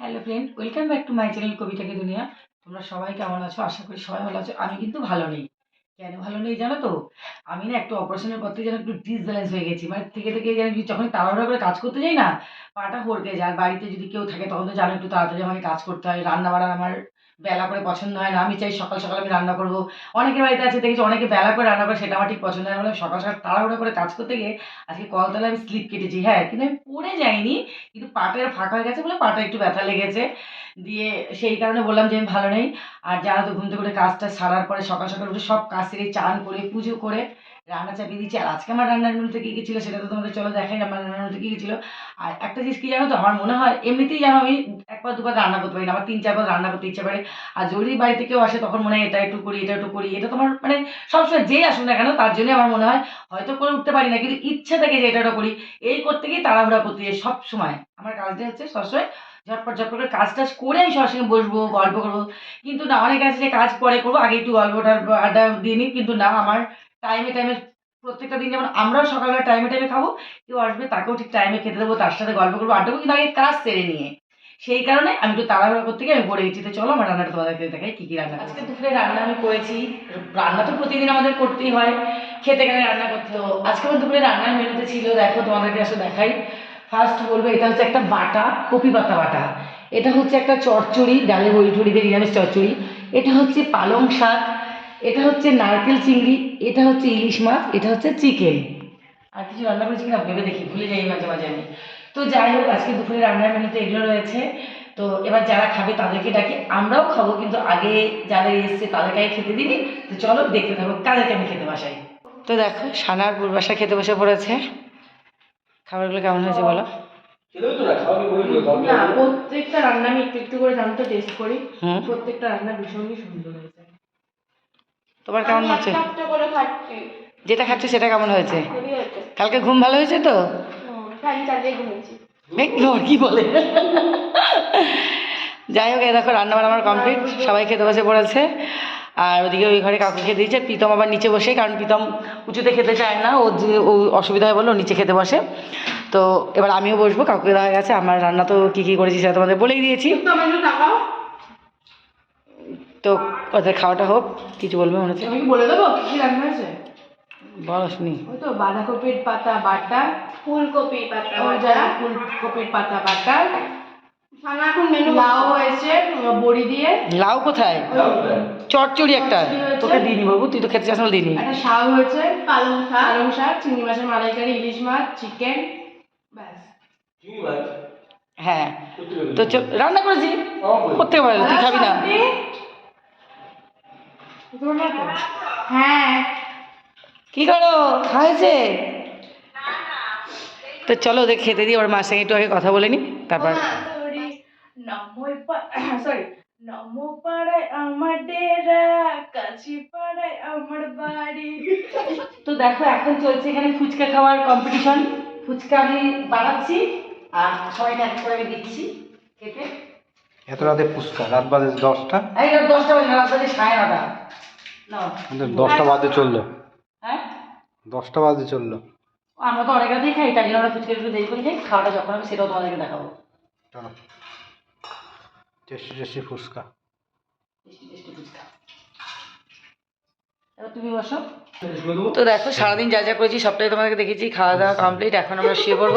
Hello friend welcome back to my channel কবিতাকে দুনিয়া তোমরা সবাই কেমন আছো? আশা করি সবাই ভালো আছো। আমি কিন্তু ভালো নেই। কেন ভালো নেই জানো তো? আমি না একটু অপারেশনের পর থেকে যেন একটু ডিসব্যালেন্স হয়ে গেছি। মানে থেকে থেকে যেন যখন তাড়াহুড়া করে কাজ করতে যাই না, পাটা হড়কে যায়। আর বাড়িতে যদি কেউ থাকে, তখন তো জানো একটু তাড়াতাড়ি আমাকে কাজ করতে হয়। রান্না বাড়া আমার বেলা করে পছন্দ হয় না। আমি চাই সকাল সকাল আমি রান্না করব। অনেকের বাড়িতে আছে, দেখেছি অনেকে বেলা করে রান্না করে, সেটা আমার ঠিক পছন্দ হয় না। সকাল সকাল তাড়াহুড়ো করে কাজ করতে গিয়ে আজকে কলতলায় আমি স্লিপ কেটেছি। হ্যাঁ কিন্তু আমি পড়ে যাইনি, কিন্তু পাটের ফাঁকা হয়ে গেছে বলে পাটা একটু ব্যথা লেগেছে। দিয়ে সেই কারণে বললাম যে আমি ভালো নেই। আর যারা তো ঘুম থেকে করে কাজটা সারার পরে সকাল সকাল উঠে সব কাজ সেরে চান করে, পুজো করে রান্না চাপিয়ে দিচ্ছি। আর আজকে আমার রান্নার মেনুতে কী কী ছিল সেটা তো তোমাদের চলো দেখাই, আমার রান্নার মেনুতে কী কী ছিল। আর একটা জিনিস কী জানো তো, আমার মনে হয় এমনিতেই যেন আমি একবার দুবার রান্না করতে পারি না, আমার তিন চারবার রান্না করতে ইচ্ছা করে। আর যদি বাড়িতে কেউ আসে তখন মনে হয় এটা একটু করি, এটা একটু করি, এটা তোমার মানে সবসময় যেই আসুন না কেন, তার জন্যই আমার মনে হয় হয়তো করে উঠতে পারি না, কিন্তু ইচ্ছা থাকে যে এটা করি। এই করতে গিয়ে তাড়াহুড়া করতে যাই সব সময় আমার কাজটা হচ্ছে সবসময় ঝটপট ঝটপট করে কাজ টাজ করে আমি সবার সঙ্গে বসবো, গল্প করব। কিন্তু না, অনেক আছে যে কাজ পরে করব, আগে একটু গল্পটা আড্ডা দিয়ে নিই, কিন্তু না, আমার টাইমে টাইমে প্রত্যেকটা দিন যেমন আমরাও সকালবেলা টাইমে টাইমে খাব, কেউ আসবে তাকেও ঠিক টাইমে খেতে দেবো, তার সাথে গল্প করব, আড্ডা কিন্তু আগে কাজ সেরে নিয়ে। সেই কারণে আমি একটু তাড়াহুড়া করতে গিয়ে আমি পড়ে গেছি। তো চলো আমার রান্নাটা তোমাদেরকে দেখাই, কী কী রান্না আজকে দুপুরে রান্না আমি করেছি। রান্না তো প্রতিদিন আমাদের করতেই হয়। খেতে গেলে রান্না করতে হবে আজকে আমার দুপুরে রান্নার মেনুতে ছিল, দেখো তোমাদেরকে আসলে দেখাই। ফার্স্ট বলব, এটা হচ্ছে একটা বাটা, কপি পাতা বাটা। এটা হচ্ছে একটা চচ্চড়ি, ডালে বড়ি টড়ি দিয়ে নিরামিষ চচ্চড়ি। এটা হচ্ছে পালং শাক এটা হচ্ছে নারকেল চিংড়ি এটা হচ্ছে ইলিশ মাছ এটা হচ্ছে চিকেন। আর কিছু রান্না করেছি কিনা ভেবে দেখি ভুলে যাই মাঝে মাঝে আমি। তো যাই হোক আজকে দুপুরে রান্নার মেনুতে এগুলো রয়েছে। তো এবার যারা খাবে তাদেরকে ডাকি আমরাও খাব কিন্তু আগে যাদের এসছে তাদেরকে খেতে দিবি তো চলো দেখতে থাকো কাদেরকে আমি খেতে বসাই। তো দেখো সানার পূর্বাসা খেতে বসে পড়েছে। খাবারগুলো কেমন হয়েছে বলো? প্রত্যেকটা রান্না আমি একটু একটু করে জানতে টেস্ট করি। প্রত্যেকটা রান্না ভীষণই সুন্দর হয়েছে। তোমার কেমন হচ্ছে? যেটা খাচ্ছ সেটা কেমন হয়েছে? কালকে ঘুম ভালো হয়েছে তো? কি বলে? যাই হোক এই দেখো রান্না বান্না আমার কমপ্লিট সবাই খেতে বসে পড়েছে। আর ওদিকে ওই ঘরে কাকু খেতে দিয়েছে। প্রীতম আবার নিচে বসে কারণ প্রীতম উঁচুতে খেতে চায় না। ও যে ও অসুবিধা হয় বলে নিচে খেতে বসে। তো এবার আমিও বসবো কাকুকে দেওয়া গেছে। আমার রান্না তো কী কী করেছি সেটা তোমাদের বলেই দিয়েছি। তো ওদের খাওয়াটা হোক কিছু বলবে মনে হচ্ছে? আমি বলে দেবো? কি রান্না হয়েছে বলো শুনি ওই তো বাঁধাকপির পাতা বাটা ফুলকপির পাতা যারা ফুলকপির পাতা বাটা লাউ হয়েছে বড়ি দিয়ে। লাউ কোথায়? চটচড়ি একটা। তোকে দিইনি বাবু তুই তো খেতে চাস না একটা শাক হয়েছে। পালং শাক। পালং শাক চিংড়ি মাছের মালাইকারি ইলিশ মাছ চিকেন ব্যাস। হ্যাঁ। তো চল রান্না করেছি। করতে পারে তুই খাবি না। হ্যাঁ। কি করো? খাইছে? তো চলো ওদের খেতে দিই ওর মার সঙ্গে একটু আগে কথা বলে নি তারপর। সরি নম পাড়ায় আমার ডেরা কাছি পাড়ায় আমার বাড়ি। তো দেখো এখন চলছে এখানে ফুচকা খাওয়ার কম্পিটিশন ফুচকা আমি বানাচ্ছি আর সবাইকে এক করে দিচ্ছি খেতে। এত রাতে ফুচকা? রাত বাজে দশটা? দশটা বাজে না, রাত বাজে সাড়ে নটা। দশটা বাজে চলল। হ্যাঁ? দশটা বাজে চলল। আমরা তো অনেক রাতেই খাই তাই জন্য আমরা ফুচকা একটু দেরি করে খাই খাওয়াটা যখন হবে সেটাও তোমাদেরকে দেখাবো। চলো। টেস্টি টেস্টি ফুচকা। টেস্টি টেস্টি ফুচকা। তুমি বসো। তো দেখো সারাদিন যা যা করেছি সবটাই তোমাদেরকে দেখেছি খাওয়া দাওয়া কমপ্লিট এখন আমরা শুয়ে পড়ব।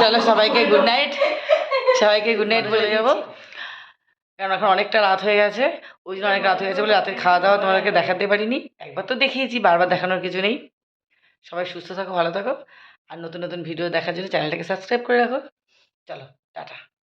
চলো সবাইকে গুড নাইট সবাইকে গুড নাইট বলে যাব। কারণ এখন অনেকটা রাত হয়ে গেছে। ওই জন্য অনেক রাত হয়ে গেছে বলে রাতের খাওয়া দাওয়া তোমাদেরকে দেখাতে পারিনি। একবার তো দেখিয়েছি, বারবার দেখানোর কিছু নেই। সবাই সুস্থ থাকো, ভালো থাকো। আর নতুন নতুন ভিডিও দেখার জন্য চ্যানেলটাকে সাবস্ক্রাইব করে রাখো। চলো, টাটা।